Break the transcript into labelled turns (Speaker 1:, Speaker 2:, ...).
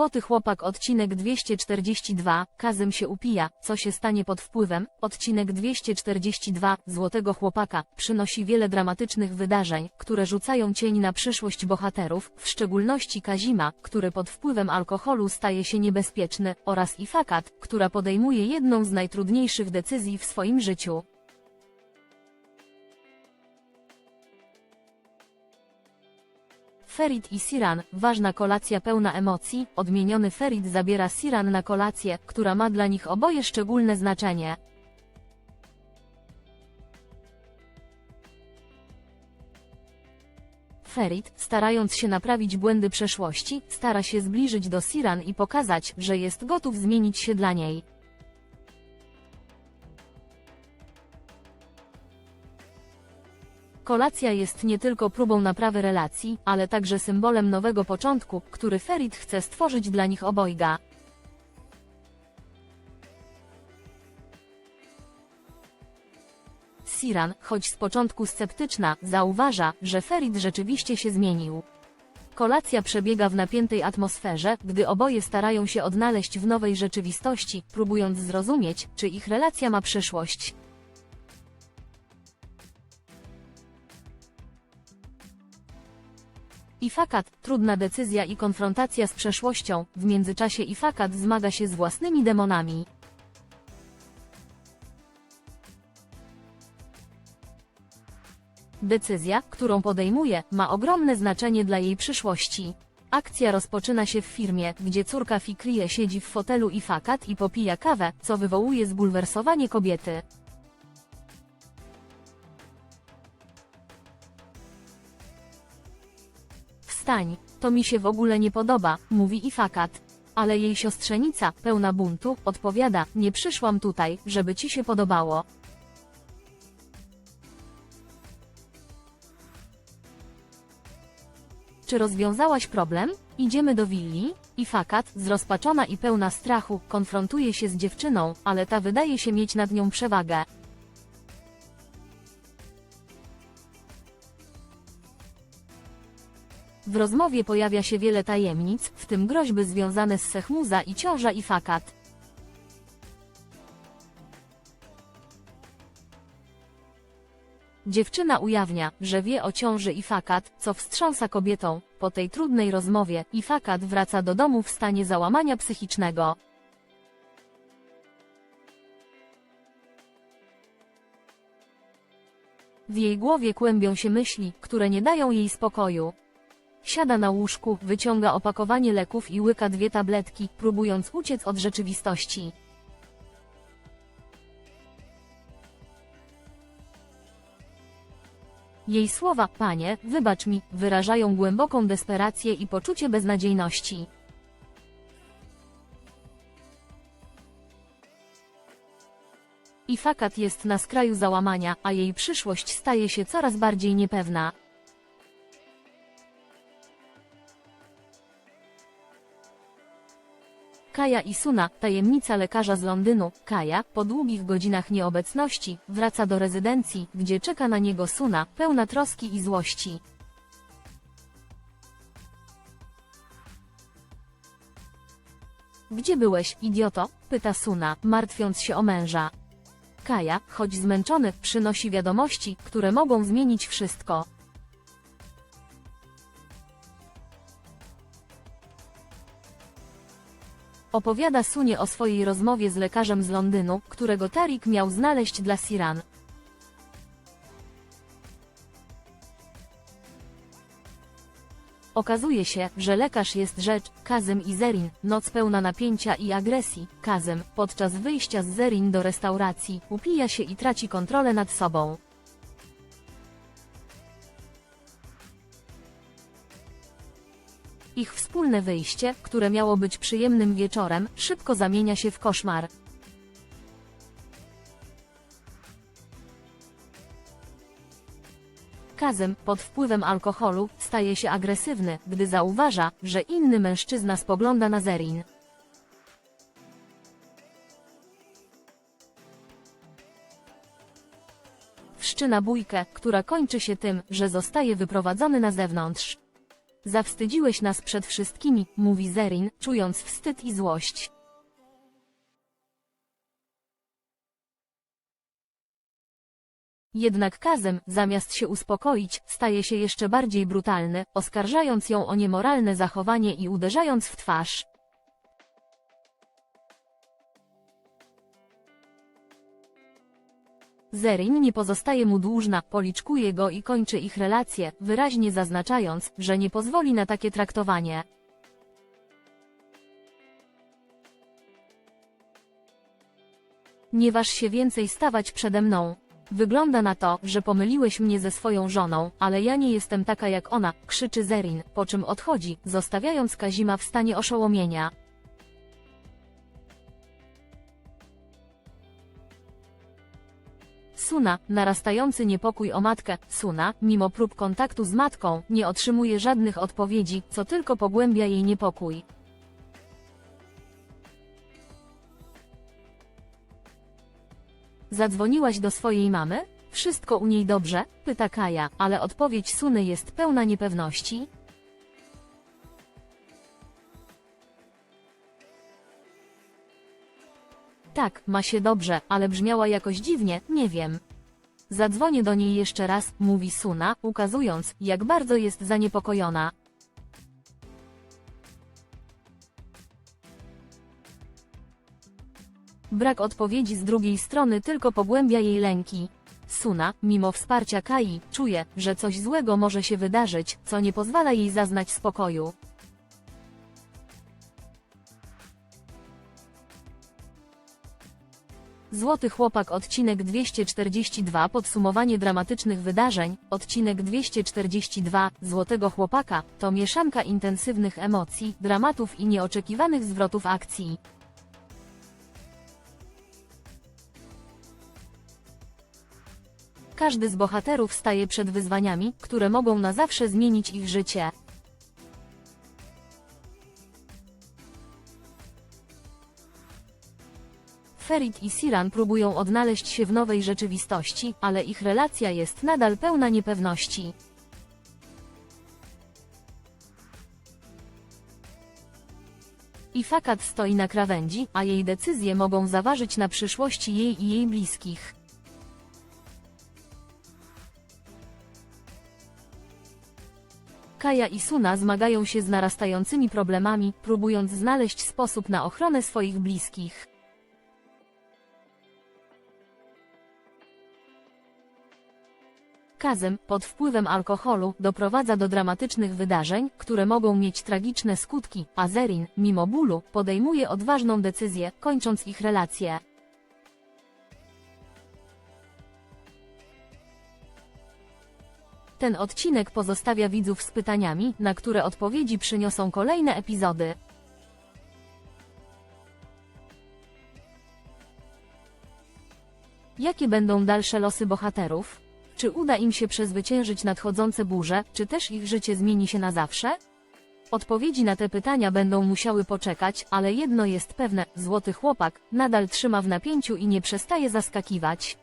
Speaker 1: Złoty chłopak odcinek 242, Kazym się upija, co się stanie pod wpływem, odcinek 242, Złotego chłopaka, przynosi wiele dramatycznych wydarzeń, które rzucają cień na przyszłość bohaterów, w szczególności Kazima, który pod wpływem alkoholu staje się niebezpieczny, oraz Ifakat, która podejmuje jedną z najtrudniejszych decyzji w swoim życiu. Ferit i Siran, ważna kolacja pełna emocji, odmieniony Ferit zabiera Siran na kolację, która ma dla nich oboje szczególne znaczenie. Ferit, starając się naprawić błędy przeszłości, stara się zbliżyć do Siran i pokazać, że jest gotów zmienić się dla niej. Kolacja jest nie tylko próbą naprawy relacji, ale także symbolem nowego początku, który Ferit chce stworzyć dla nich obojga. Siran, choć z początku sceptyczna, zauważa, że Ferit rzeczywiście się zmienił. Kolacja przebiega w napiętej atmosferze, gdy oboje starają się odnaleźć w nowej rzeczywistości, próbując zrozumieć, czy ich relacja ma przyszłość. Ifakat, trudna decyzja i konfrontacja z przeszłością, w międzyczasie Ifakat zmaga się z własnymi demonami. Decyzja, którą podejmuje, ma ogromne znaczenie dla jej przyszłości. Akcja rozpoczyna się w firmie, gdzie córka Fikrie siedzi w fotelu Ifakat i popija kawę, co wywołuje zbulwersowanie kobiety. To mi się w ogóle nie podoba, mówi Ifakat. Ale jej siostrzenica, pełna buntu, odpowiada, nie przyszłam tutaj, żeby ci się podobało. Czy rozwiązałaś problem? Idziemy do willi? Ifakat, zrozpaczona i pełna strachu, konfrontuje się z dziewczyną, ale ta wydaje się mieć nad nią przewagę. W rozmowie pojawia się wiele tajemnic, w tym groźby związane z Sechmuza i ciąża i fakat. Dziewczyna ujawnia, że wie o ciąży i fakat, co wstrząsa kobietą. Po tej trudnej rozmowie, i fakat wraca do domu w stanie załamania psychicznego. W jej głowie kłębią się myśli, które nie dają jej spokoju. Siada na łóżku, wyciąga opakowanie leków i łyka dwie tabletki, próbując uciec od rzeczywistości. Jej słowa, panie, wybacz mi, wyrażają głęboką desperację i poczucie beznadziejności. I fakat jest na skraju załamania, a jej przyszłość staje się coraz bardziej niepewna. Kaja Suna, tajemnica lekarza z Londynu, Kaja, po długich godzinach nieobecności, wraca do rezydencji, gdzie czeka na niego Suna, pełna troski i złości. Gdzie byłeś, idioto? pyta Suna, martwiąc się o męża. Kaja, choć zmęczony, przynosi wiadomości, które mogą zmienić wszystko. Opowiada Sunie o swojej rozmowie z lekarzem z Londynu, którego Tarik miał znaleźć dla Siran. Okazuje się, że lekarz jest rzecz, Kazym i Zerin, noc pełna napięcia i agresji. Kazym, podczas wyjścia z Zerin do restauracji, upija się i traci kontrolę nad sobą. Ich wspólne wyjście, które miało być przyjemnym wieczorem, szybko zamienia się w koszmar. Kazem, pod wpływem alkoholu, staje się agresywny, gdy zauważa, że inny mężczyzna spogląda na Zerin. Wszczyna bójkę, która kończy się tym, że zostaje wyprowadzony na zewnątrz. Zawstydziłeś nas przed wszystkimi, mówi Zerin, czując wstyd i złość. Jednak Kazem, zamiast się uspokoić, staje się jeszcze bardziej brutalny, oskarżając ją o niemoralne zachowanie i uderzając w twarz. Zerin nie pozostaje mu dłużna, policzkuje go i kończy ich relację, wyraźnie zaznaczając, że nie pozwoli na takie traktowanie. Nie waż się więcej stawać przede mną. Wygląda na to, że pomyliłeś mnie ze swoją żoną, ale ja nie jestem taka jak ona, krzyczy Zerin, po czym odchodzi, zostawiając Kazima w stanie oszołomienia. Suna, narastający niepokój o matkę, Suna, mimo prób kontaktu z matką, nie otrzymuje żadnych odpowiedzi, co tylko pogłębia jej niepokój. Zadzwoniłaś do swojej mamy? Wszystko u niej dobrze? Pyta Kaja, ale odpowiedź Suny jest pełna niepewności. Tak, ma się dobrze, ale brzmiała jakoś dziwnie, nie wiem. Zadzwonię do niej jeszcze raz, mówi Suna, ukazując, jak bardzo jest zaniepokojona. Brak odpowiedzi z drugiej strony tylko pogłębia jej lęki. Suna, mimo wsparcia Kai, czuje, że coś złego może się wydarzyć, co nie pozwala jej zaznać spokoju. Złoty Chłopak odcinek 242 Podsumowanie dramatycznych wydarzeń, odcinek 242 Złotego Chłopaka to mieszanka intensywnych emocji, dramatów i nieoczekiwanych zwrotów akcji. Każdy z bohaterów staje przed wyzwaniami, które mogą na zawsze zmienić ich życie. Ferit i Siran próbują odnaleźć się w nowej rzeczywistości, ale ich relacja jest nadal pełna niepewności. I stoi na krawędzi, a jej decyzje mogą zaważyć na przyszłości jej i jej bliskich. Kaja i Suna zmagają się z narastającymi problemami, próbując znaleźć sposób na ochronę swoich bliskich. Kazem, pod wpływem alkoholu, doprowadza do dramatycznych wydarzeń, które mogą mieć tragiczne skutki, a Zerin, mimo bólu, podejmuje odważną decyzję, kończąc ich relację. Ten odcinek pozostawia widzów z pytaniami, na które odpowiedzi przyniosą kolejne epizody. Jakie będą dalsze losy bohaterów? Czy uda im się przezwyciężyć nadchodzące burze, czy też ich życie zmieni się na zawsze? Odpowiedzi na te pytania będą musiały poczekać, ale jedno jest pewne, złoty chłopak nadal trzyma w napięciu i nie przestaje zaskakiwać.